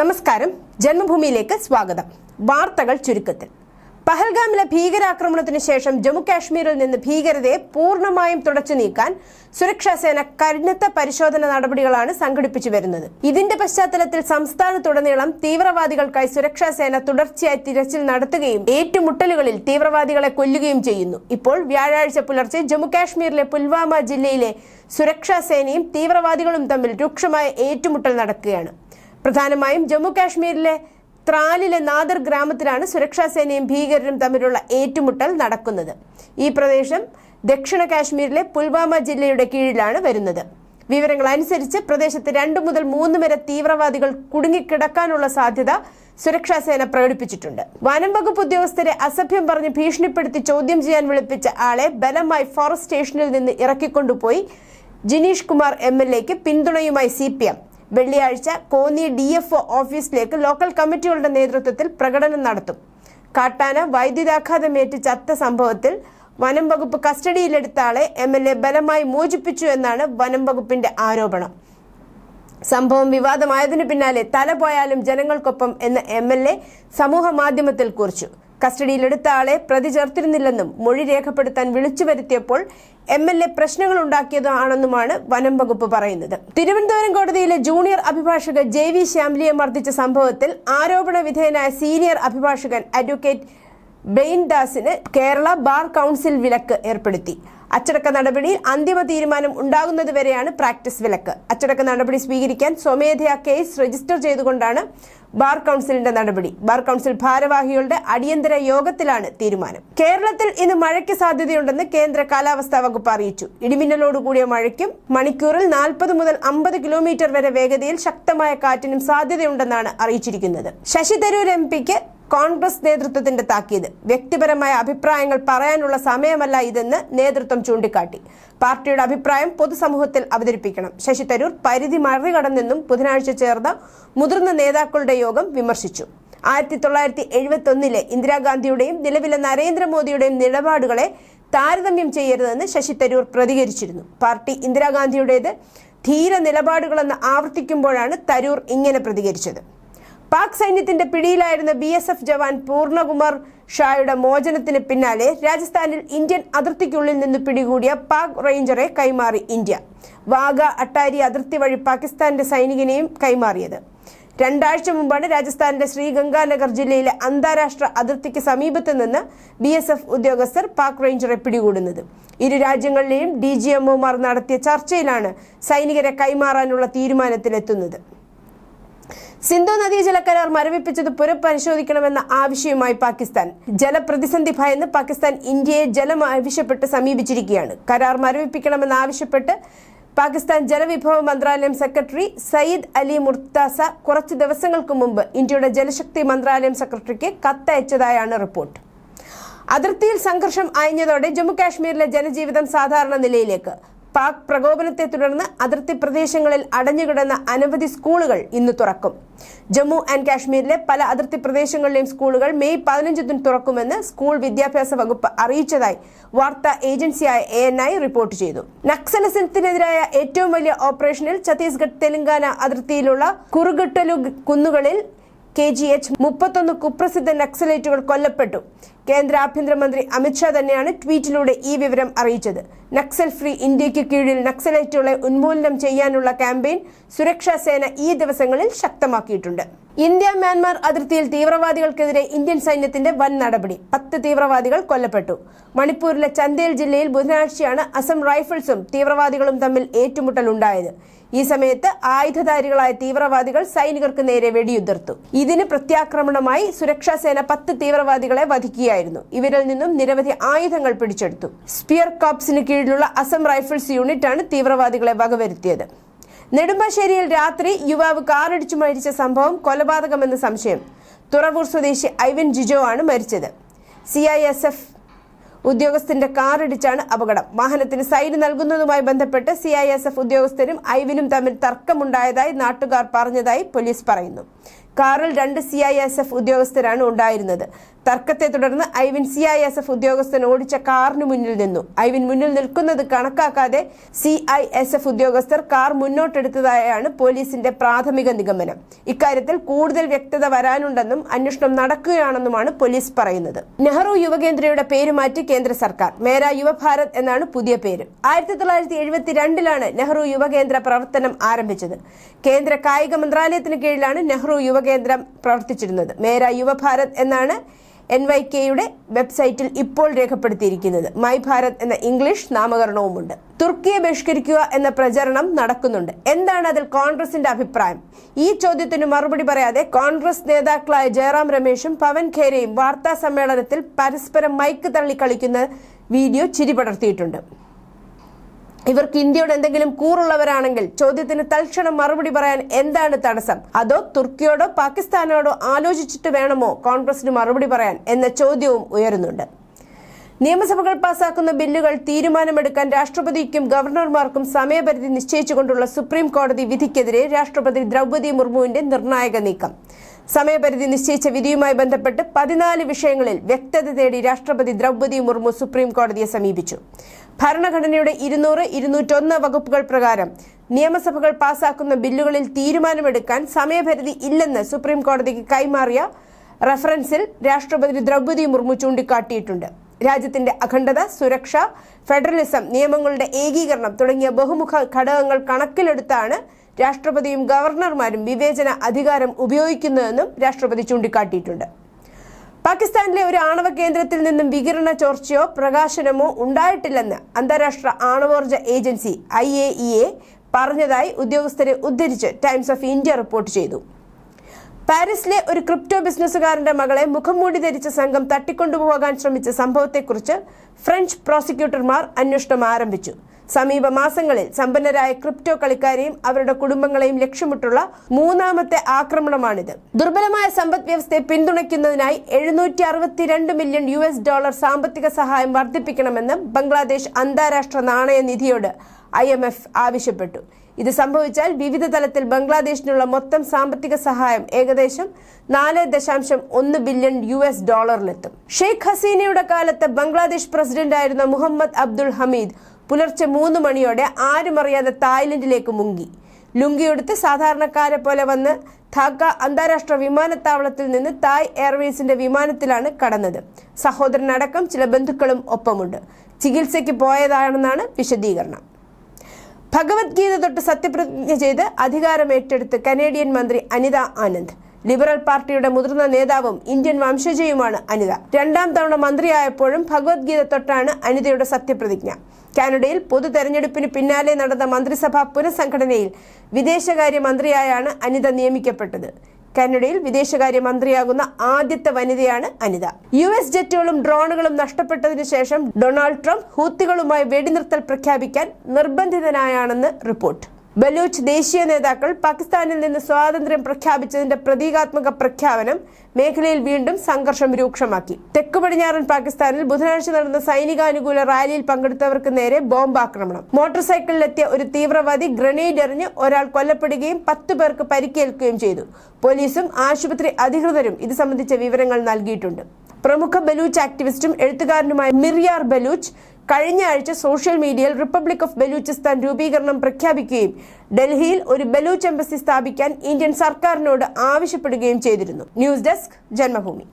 നമസ്കാരം. ജന്മഭൂമിയിലേക്ക് സ്വാഗതം. വാർത്തകൾ ചുരുക്കത്തിൽ. പഹൽഗാമിലെ ഭീകരാക്രമണത്തിന് ശേഷം ജമ്മു കാശ്മീരിൽ നിന്ന് ഭീകരതയെ പൂർണമായും തുടച്ചു നീക്കാൻ സുരക്ഷാസേന സേന കരുത്ത പരിശോധന നടപടികളാണ് സംഘടിപ്പിച്ചു വരുന്നത്. ഇതിന്റെ പശ്ചാത്തലത്തിൽ സംസ്ഥാനത്തുടനീളം തീവ്രവാദികൾക്കായി സുരക്ഷാസേന തുടർച്ചയായി തിരച്ചിൽ നടത്തുകയും ഏറ്റുമുട്ടലുകളിൽ തീവ്രവാദികളെ കൊല്ലുകയും ചെയ്യുന്നു. ഇപ്പോൾ വ്യാഴാഴ്ച പുലർച്ചെ ജമ്മു കാശ്മീരിലെ പുൽവാമ ജില്ലയിലെ സുരക്ഷാസേനയും തീവ്രവാദികളും തമ്മിൽ രൂക്ഷമായ ഏറ്റുമുട്ടൽ നടക്കുകയാണ്. പ്രധാനമായും ജമ്മു കാശ്മീരിലെ ത്രാലിലെ നാദർ ഗ്രാമത്തിലാണ് സുരക്ഷാ സേനയും ഭീകരരും തമ്മിലുള്ള ഏറ്റുമുട്ടൽ നടക്കുന്നത്. ഈ പ്രദേശം ദക്ഷിണ കാശ്മീരിലെ പുൽവാമ ജില്ലയുടെ കീഴിലാണ് വരുന്നത്. വിവരങ്ങൾ അനുസരിച്ച് പ്രദേശത്ത് രണ്ടു മുതൽ മൂന്ന് വരെ തീവ്രവാദികൾ കുടുങ്ങിക്കിടക്കാനുള്ള സാധ്യത സുരക്ഷാ സേന പ്രകടിപ്പിച്ചിട്ടുണ്ട്. വനം വകുപ്പ് ഉദ്യോഗസ്ഥരെ അസഭ്യം പറഞ്ഞ് ഭീഷണിപ്പെടുത്തി ചോദ്യം ചെയ്യാൻ വിളിപ്പിച്ച ആളെ ബലമായി ഫോറസ്റ്റ് സ്റ്റേഷനിൽ നിന്ന് ഇറക്കിക്കൊണ്ടുപോയി ജിനീഷ് കുമാർ എം എൽ എക്ക് പിന്തുണയുമായി സി പി എം. വെള്ളിയാഴ്ച കോന്നി ഡി എഫ് ഓഫീസിലേക്ക് ലോക്കൽ കമ്മിറ്റികളുടെ നേതൃത്വത്തിൽ പ്രകടനം നടത്തും. കാട്ടാന വൈദ്യുതാഘാതമേറ്റ് ചത്ത സംഭവത്തിൽ വനം വകുപ്പ് കസ്റ്റഡിയിലെടുത്ത ആളെ എം എൽ എ ബലമായി മോചിപ്പിച്ചു എന്നാണ് വനം വകുപ്പിന്റെ ആരോപണം. സംഭവം വിവാദമായതിനു പിന്നാലെ തല പോയാലും ജനങ്ങൾക്കൊപ്പം എന്ന് എം എൽ എ സമൂഹ മാധ്യമത്തിൽ കുറിച്ചു. കസ്റ്റഡിയിലെടുത്ത ആളെ പ്രതി ചേർത്തിരുന്നില്ലെന്നും മൊഴി രേഖപ്പെടുത്താൻ വിളിച്ചു വരുത്തിയപ്പോൾ എം എൽ എ പ്രശ്നങ്ങൾ ഉണ്ടാക്കിയതാണെന്നുമാണ് വനം വകുപ്പ് പറയുന്നത്. തിരുവനന്തപുരം കോടതിയിലെ ജൂനിയർ അഭിഭാഷക ജെ വി ശ്യാംലിയെ മർദ്ദിച്ച സംഭവത്തിൽ ആരോപണ വിധേയനായ സീനിയർ അഭിഭാഷകൻ അഡ്വക്കേറ്റ് ബെയിൻ ദാസിന് കേരള ബാർ കൗൺസിൽ വിലക്ക് ഏർപ്പെടുത്തി. അച്ചടക്ക നടപടിയിൽ അന്തിമ തീരുമാനം ഉണ്ടാകുന്നതുവരെയാണ് പ്രാക്ടീസ് വിലക്ക്. അച്ചടക്ക നടപടി സ്വീകരിക്കാൻ സ്വമേധയാ കേസ് രജിസ്റ്റർ ചെയ്തുകൊണ്ടാണ് ബാർ കൗൺസിലിന്റെ നടപടി. ബാർ കൗൺസിൽ ഭാരവാഹികളുടെ അടിയന്തര യോഗത്തിലാണ് തീരുമാനം. കേരളത്തിൽ ഇന്ന് മഴയ്ക്ക് സാധ്യതയുണ്ടെന്ന് കേന്ദ്ര കാലാവസ്ഥാ വകുപ്പ് അറിയിച്ചു. ഇടിമിന്നലോടുകൂടിയ മഴയ്ക്കും മണിക്കൂറിൽ നാൽപ്പത് മുതൽ അമ്പത് കിലോമീറ്റർ വരെ വേഗതയിൽ ശക്തമായ കാറ്റിനും സാധ്യതയുണ്ടെന്നാണ് അറിയിച്ചിരിക്കുന്നത്. ശശി തരൂർ എം പിക്ക് കോൺഗ്രസ് നേതൃത്വത്തിന്റെ താക്കീത്. വ്യക്തിപരമായ അഭിപ്രായങ്ങൾ പറയാനുള്ള സമയമല്ല ഇതെന്ന് നേതൃത്വം ചൂണ്ടിക്കാട്ടി. പാർട്ടിയുടെ അഭിപ്രായം പൊതുസമൂഹത്തിൽ അവതരിപ്പിക്കണം. ശശി തരൂർ പരിധി മറികടന്നെന്നും ബുധനാഴ്ച ചേർന്ന മുതിർന്ന നേതാക്കളുടെ യോഗം വിമർശിച്ചു. ആയിരത്തി തൊള്ളായിരത്തി എഴുപത്തി ഒന്നിലെ ഇന്ദിരാഗാന്ധിയുടെയും നിലവിലെ നരേന്ദ്രമോദിയുടെയും നിലപാടുകളെ താരതമ്യം ചെയ്യരുതെന്ന് ശശി തരൂർ പ്രതികരിച്ചിരുന്നു. പാർട്ടി ഇന്ദിരാഗാന്ധിയുടേത് ധീര നിലപാടുകളെന്ന് ആവർത്തിക്കുമ്പോഴാണ് തരൂർ ഇങ്ങനെ പ്രതികരിച്ചത്. പാക് സൈന്യത്തിന്റെ പിടിയിലായിരുന്ന B S F jawan Purnakumar ഷായുടെ മോചനത്തിന് പിന്നാലെ രാജസ്ഥാനിൽ ഇന്ത്യൻ അതിർത്തിക്കുള്ളിൽ നിന്ന് പിടികൂടിയ പാക് റേഞ്ചറെ കൈമാറി ഇന്ത്യ. വാഗ അട്ടാരി അതിർത്തി വഴി പാകിസ്ഥാന്റെ സൈനികനെയും കൈമാറിയത്. രണ്ടാഴ്ച മുമ്പാണ് രാജസ്ഥാനിലെ ശ്രീഗംഗാനഗർ ജില്ലയിലെ അന്താരാഷ്ട്ര അതിർത്തിക്ക് സമീപത്ത് നിന്ന് ബി എസ് എഫ് ഉദ്യോഗസ്ഥർ പാക് റേഞ്ചറെ പിടികൂടുന്നത്. ഇരു രാജ്യങ്ങളിലെയും ഡി ജി എംഒമാർ നടത്തിയ ചർച്ചയിലാണ് സൈനികരെ കൈമാറാനുള്ള തീരുമാനത്തിലെത്തുന്നത്. സിന്ധു നദീജല കരാർ മരവിപ്പിച്ചത് പുനഃപരിശോധിക്കണമെന്ന ആവശ്യവുമായി പാകിസ്ഥാൻ. ജലപ്രതിസന്ധി ഭയന്ന് പാകിസ്ഥാൻ ഇന്ത്യയെ ജലം ആവശ്യപ്പെട്ട് സമീപിച്ചിരിക്കുകയാണ്. കരാർ മരവിപ്പിക്കണമെന്ന് ആവശ്യപ്പെട്ട് പാകിസ്ഥാൻ ജലവിഭവ മന്ത്രാലയം സെക്രട്ടറി സയ്യിദ് അലി മുർത്താസ കുറച്ച് ദിവസങ്ങൾക്ക് മുമ്പ് ഇന്ത്യയുടെ ജലശക്തി മന്ത്രാലയം സെക്രട്ടറിക്ക് കത്തയച്ചതായാണ് റിപ്പോർട്ട്. അതിർത്തിയിൽ സംഘർഷം അയഞ്ഞതോടെ ജമ്മു കാശ്മീരിലെ ജനജീവിതം സാധാരണ നിലയിലേക്ക്. പാക് പ്രകോപനത്തെ തുടർന്ന് അതിർത്തി പ്രദേശങ്ങളിൽ അടഞ്ഞുകിടന്ന അനവധി സ്കൂളുകൾ ഇന്ന് തുറക്കും. ജമ്മു ആൻഡ് കാശ്മീരിലെ പല അതിർത്തി പ്രദേശങ്ങളിലെയും സ്കൂളുകൾ മെയ് പതിനഞ്ചിന് തുറക്കുമെന്ന് സ്കൂൾ വിദ്യാഭ്യാസ വകുപ്പ് അറിയിച്ചതായി വാർത്താ ഏജൻസിയായ എ എൻ ഐ റിപ്പോർട്ട് ചെയ്തു. നക്സലിസത്തിനെതിരായ ഏറ്റവും വലിയ ഓപ്പറേഷനിൽ ഛത്തീസ്ഗഡ് തെലങ്കാന അതിർത്തിയിലുള്ള കുറുകട്ടലു കുന്നുകളിൽ കെ ജി എച്ച് മുപ്പത്തൊന്ന് കുപ്രസിദ്ധ നക്സലേറ്റുകൾ കൊല്ലപ്പെട്ടു. കേന്ദ്ര ആഭ്യന്തരമന്ത്രി അമിത്ഷാ തന്നെയാണ് ട്വീറ്റിലൂടെ ഈ വിവരം അറിയിച്ചത്. നക്സൽ ഫ്രീ ഇന്ത്യയ്ക്ക് കീഴിൽ നക്സലേറ്റുകളെ ഉന്മൂലനം ചെയ്യാനുള്ള ക്യാമ്പയിൻ സുരക്ഷാ സേന ഈ ദിവസങ്ങളിൽ ശക്തമാക്കിയിട്ടുണ്ട്. ഇന്ത്യ മ്യാൻമാർ അതിർത്തിയിൽ തീവ്രവാദികൾക്കെതിരെ ഇന്ത്യൻ സൈന്യത്തിന്റെ വൻ നടപടി. പത്ത് തീവ്രവാദികൾ കൊല്ലപ്പെട്ടു. മണിപ്പൂരിലെ ചന്ദേൽ ജില്ലയിൽ ബുധനാഴ്ചയാണ് അസം റൈഫിൾസും തീവ്രവാദികളും തമ്മിൽ ഏറ്റുമുട്ടലുണ്ടായത്. ഈ സമയത്ത് ആയുധധാരികളായ തീവ്രവാദികൾ സൈനികർക്ക് നേരെ വെടിയുതിർത്തു. ഇതിന് പ്രത്യാക്രമണമായി സുരക്ഷാ സേന പത്ത് തീവ്രവാദികളെ വധിക്കുകയായിരുന്നു. ഇവരിൽ നിന്നും നിരവധി ആയുധങ്ങൾ പിടിച്ചെടുത്തു. സ്പിയർ കോപ്സിന് കീഴിലുള്ള അസം റൈഫിൾസ് യൂണിറ്റ് ആണ് തീവ്രവാദികളെ വകവരുത്തിയത്. നെടുമ്പാശ്ശേരിയിൽ രാത്രി യുവാവ് കാറിടിച്ചു മരിച്ച സംഭവം കൊലപാതകമെന്ന സംശയം. തുറവൂർ സ്വദേശി ഐവിൻ ജിജോ ആണ് മരിച്ചത്. സി ഐ എസ് എഫ് ഉദ്യോഗസ്ഥന്റെ കാറിടിച്ചാണ് അപകടം. വാഹനത്തിന് സൈഡ് നൽകുന്നതുമായി ബന്ധപ്പെട്ട് സി ഉദ്യോഗസ്ഥരും ഐവിനും തമ്മിൽ തർക്കമുണ്ടായതായി നാട്ടുകാർ പറഞ്ഞതായി പോലീസ് പറയുന്നു. കാറിൽ രണ്ട് സി ഐ എസ് എഫ് ഉദ്യോഗസ്ഥരാണ് ഉണ്ടായിരുന്നത്. തർക്കത്തെ തുടർന്ന് Ivin C I S F ഉദ്യോഗസ്ഥൻ ഓടിച്ച കാറിന് മുന്നിൽ നിന്നു. ഐവിൻ മുന്നിൽ നിൽക്കുന്നത് കണക്കാക്കാതെ സി ഐ എസ് എഫ് ഉദ്യോഗസ്ഥർ കാർ മുന്നോട്ടെടുത്തതായാണ് പോലീസിന്റെ പ്രാഥമിക നിഗമനം. ഇക്കാര്യത്തിൽ കൂടുതൽ വ്യക്തത വരാനുണ്ടെന്നും അന്വേഷണം നടക്കുകയാണെന്നുമാണ് പോലീസ് പറയുന്നത്. നെഹ്റു യുവകേന്ദ്രയുടെ പേര് മാറ്റി കേന്ദ്ര സർക്കാർ. മേര യുവഭാരത് എന്നാണ് പുതിയ പേര്. ആയിരത്തി തൊള്ളായിരത്തി എഴുപത്തിരണ്ടിലാണ് നെഹ്റു യുവകേന്ദ്ര പ്രവർത്തനം ആരംഭിച്ചത്. കേന്ദ്ര കായിക മന്ത്രാലയത്തിന് കീഴിലാണ് നെഹ്റു യുവകേന്ദ്രം പ്രവർത്തിച്ചിരുന്നത്. മേര യുവഭാരത് എന്നാണ് എൻ വൈ കെയുടെ വെബ്സൈറ്റിൽ ഇപ്പോൾ രേഖപ്പെടുത്തിയിരിക്കുന്നത്. മൈ ഭാരത് എന്ന ഇംഗ്ലീഷ് നാമകരണവുമുണ്ട്. തുർക്കിയെ ബഹിഷ്കരിക്കുക എന്ന പ്രചരണം നടക്കുന്നുണ്ട്. എന്താണ് അതിൽ കോൺഗ്രസിന്റെ അഭിപ്രായം? ഈ ചോദ്യത്തിന് മറുപടി പറയാതെ കോൺഗ്രസ് നേതാക്കളായ ജയറാം രമേശും പവൻ ഖേരയും വാർത്താ സമ്മേളനത്തിൽ പരസ്പരം മൈക്ക് തള്ളി കളിക്കുന്ന വീഡിയോ ചിരി പടർത്തിയിട്ടുണ്ട് ഇവർക്ക് ഇന്ത്യയോട് എന്തെങ്കിലും കൂറുള്ളവരാണെങ്കിൽ ചോദ്യത്തിന് തൽക്ഷണം മറുപടി പറയാൻ എന്താണ് തടസ്സം? അതോ തുർക്കിയോടോ പാകിസ്ഥാനോടോ ആലോചിച്ചിട്ട് വേണമോ കോൺഗ്രസിന് മറുപടി പറയാൻ എന്ന ചോദ്യവും ഉയരുന്നുണ്ട്. നിയമസഭകൾ പാസാക്കുന്ന ബില്ലുകൾ തീരുമാനമെടുക്കാൻ രാഷ്ട്രപതിക്കും ഗവർണർമാർക്കും സമയപരിധി നിശ്ചയിച്ചുകൊണ്ടുള്ള സുപ്രീം കോടതി വിധിക്കെതിരെ രാഷ്ട്രപതി ദ്രൗപദി മുർമുവിന്റെ നിർണായക നീക്കം. സമയപരിധി നിശ്ചയിച്ച വിധിയുമായി ബന്ധപ്പെട്ട് പതിനാല് വിഷയങ്ങളിൽ വ്യക്തത തേടി രാഷ്ട്രപതി ദ്രൗപദി മുർമു സുപ്രീം കോടതിയെ സമീപിച്ചു. ഭരണഘടനയുടെ ഇരുന്നൂറ് ഇരുന്നൂറ്റൊന്ന് വകുപ്പുകൾ പ്രകാരം നിയമസഭകൾ പാസാക്കുന്ന ബില്ലുകളിൽ തീരുമാനമെടുക്കാൻ സമയപരിധി ഇല്ലെന്ന് സുപ്രീം കോടതിക്ക് കൈമാറിയ റഫറൻസിൽ രാഷ്ട്രപതി ദ്രൗപദി മുർമു ചൂണ്ടിക്കാട്ടിയിട്ടുണ്ട്. രാജ്യത്തിന്റെ അഖണ്ഡത സുരക്ഷ ഫെഡറലിസം നിയമങ്ങളുടെ ഏകീകരണം തുടങ്ങിയ ബഹുമുഖ ഘടകങ്ങൾ കണക്കിലെടുത്താണ് രാഷ്ട്രപതിയും ഗവർണർമാരും വിവേചന അധികാരം ഉപയോഗിക്കുന്നതെന്നും രാഷ്ട്രപതി ചൂണ്ടിക്കാട്ടിയിട്ടുണ്ട്. പാകിസ്ഥാനിലെ ഒരു ആണവ കേന്ദ്രത്തിൽ നിന്നും വികിരണ ചോർച്ചയോ പ്രകാശനമോ ഉണ്ടായിട്ടില്ലെന്ന് അന്താരാഷ്ട്ര ആണവോർജ agency I A E A പറഞ്ഞതായി ഉദ്യോഗസ്ഥരെ ഉദ്ധരിച്ച് ടൈംസ് ഓഫ് ഇന്ത്യ റിപ്പോർട്ട് ചെയ്തു. പാരീസിലെ ഒരു ക്രിപ്റ്റോ ബിസിനസ്സുകാരന്റെ മകളെ മുഖംമൂടി ധരിച്ച സംഘം തട്ടിക്കൊണ്ടുപോകാൻ ശ്രമിച്ച സംഭവത്തെക്കുറിച്ച് ഫ്രഞ്ച് പ്രോസിക്യൂട്ടർമാർ അന്വേഷണം ആരംഭിച്ചു. സമീപ മാസങ്ങളിൽ സമ്പന്നരായ ക്രിപ്റ്റോ കളിക്കാരെയും അവരുടെ കുടുംബങ്ങളെയും ലക്ഷ്യമിട്ടുള്ള മൂന്നാമത്തെ ആക്രമണമാണിത്. ദുർബലമായ സമ്പദ് വ്യവസ്ഥയെ പിന്തുണയ്ക്കുന്നതിനായി എഴുന്നൂറ്റി അറുപത്തിരണ്ട് മില്യൺ യു എസ് ഡോളർ സാമ്പത്തിക സഹായം വർദ്ധിപ്പിക്കണമെന്ന് ബംഗ്ലാദേശ് അന്താരാഷ്ട്ര നാണയ നിധിയോട് ഐ എം എഫ് ആവശ്യപ്പെട്ടു. ഇത് സംഭവിച്ചാൽ വിവിധ തലത്തിൽ ബംഗ്ലാദേശിനുള്ള മൊത്തം സാമ്പത്തിക സഹായം ഏകദേശം നാല് ദശാംശം ഒന്ന് ബില്യൺ യു എസ് ഡോളറിലെത്തും. ഷെയ്ഖ് ഹസീനയുടെ കാലത്ത് ബംഗ്ലാദേശ് പ്രസിഡന്റായിരുന്ന മുഹമ്മദ് അബ്ദുൾ ഹമീദ് പുലർച്ചെ മൂന്ന് മണിയോടെ ആരും അറിയാതെ തായ്ലൻഡിലേക്ക് മുങ്ങി. ലുങ്കിയെടുത്ത് സാധാരണക്കാരെ പോലെ വന്ന് ധാക്ക അന്താരാഷ്ട്ര വിമാനത്താവളത്തിൽ നിന്ന് തായ് എയർവേസിന്റെ വിമാനത്തിലാണ് കടന്നത്. സഹോദരനടക്കം ചില ബന്ധുക്കളും ഒപ്പമുണ്ട്. ചികിത്സയ്ക്ക് പോയതാണെന്നാണ് വിശദീകരണം. ഭഗവത്ഗീത തൊട്ട് സത്യപ്രതിജ്ഞ ചെയ്ത് അധികാരമേറ്റെടുത്ത് കനേഡിയൻ മന്ത്രി അനിത ആനന്ദ്. ലിബറൽ പാർട്ടിയുടെ മുതിർന്ന നേതാവും ഇന്ത്യൻ വംശജയുമാണ് അനിത. രണ്ടാം തവണ മന്ത്രിയായപ്പോഴും ഭഗവത്ഗീത തൊട്ടാണ് അനിതയുടെ സത്യപ്രതിജ്ഞ. കാനഡയിൽ പൊതു തെരഞ്ഞെടുപ്പിന് പിന്നാലെ നടന്ന മന്ത്രിസഭാ പുനഃസംഘടനയിൽ വിദേശകാര്യ മന്ത്രിയായാണ് അനിത നിയമിക്കപ്പെട്ടത്. കാനഡയിൽ വിദേശകാര്യ മന്ത്രിയാകുന്ന ആദ്യത്തെ വനിതയാണ് അനിത. യു എസ് ജെറ്റുകളും ഡ്രോണുകളും നഷ്ടപ്പെട്ടതിനു ശേഷം ഡൊണാൾഡ് ട്രംപ് ഹൂത്തികളുമായി വെടിനിർത്തൽ പ്രഖ്യാപിക്കാൻ നിർബന്ധിതനായാണെന്ന് റിപ്പോർട്ട്. ബലൂച്ച് ദേശീയ നേതാക്കൾ പാകിസ്ഥാനിൽ നിന്ന് സ്വാതന്ത്ര്യം പ്രഖ്യാപിച്ചതിന്റെ പ്രതീകാത്മക പ്രഖ്യാപനം മേഖലയിൽ വീണ്ടും സംഘർഷം രൂക്ഷമാക്കി. തെക്ക് പടിഞ്ഞാറൻ പാകിസ്ഥാനിൽ ബുധനാഴ്ച നടന്ന സൈനികാനുകൂല റാലിയിൽ പങ്കെടുത്തവർക്ക് നേരെ ബോംബ് ആക്രമണം മോട്ടോർ സൈക്കിളിലെത്തിയ ഒരു തീവ്രവാദി ഗ്രനേഡ് എറിഞ്ഞ് ഒരാൾ കൊല്ലപ്പെടുകയും പത്ത് പേർക്ക് പരിക്കേൽക്കുകയും ചെയ്തു. പോലീസും ആശുപത്രി അധികൃതരും ഇത് സംബന്ധിച്ച വിവരങ്ങൾ നൽകിയിട്ടുണ്ട്. പ്രമുഖ ബലൂച്ച് ആക്ടിവിസ്റ്റും എഴുത്തുകാരനുമായ മിർയാർ ബലൂച്ച് കഴിഞ്ഞ ആഴ്ച സോഷ്യൽ മീഡിയയിൽ റിപ്പബ്ലിക് ഓഫ് ബലൂചിസ്ഥാൻ രൂപീകരണം പ്രഖ്യാപിക്കുകയും ഡൽഹിയിൽ ഒരു ബലൂച്ച് എംബസി സ്ഥാപിക്കാൻ ഇന്ത്യൻ സർക്കാരിനോട് ആവശ്യപ്പെടുകയും ചെയ്തിരുന്നു. News desk Janmabhumi.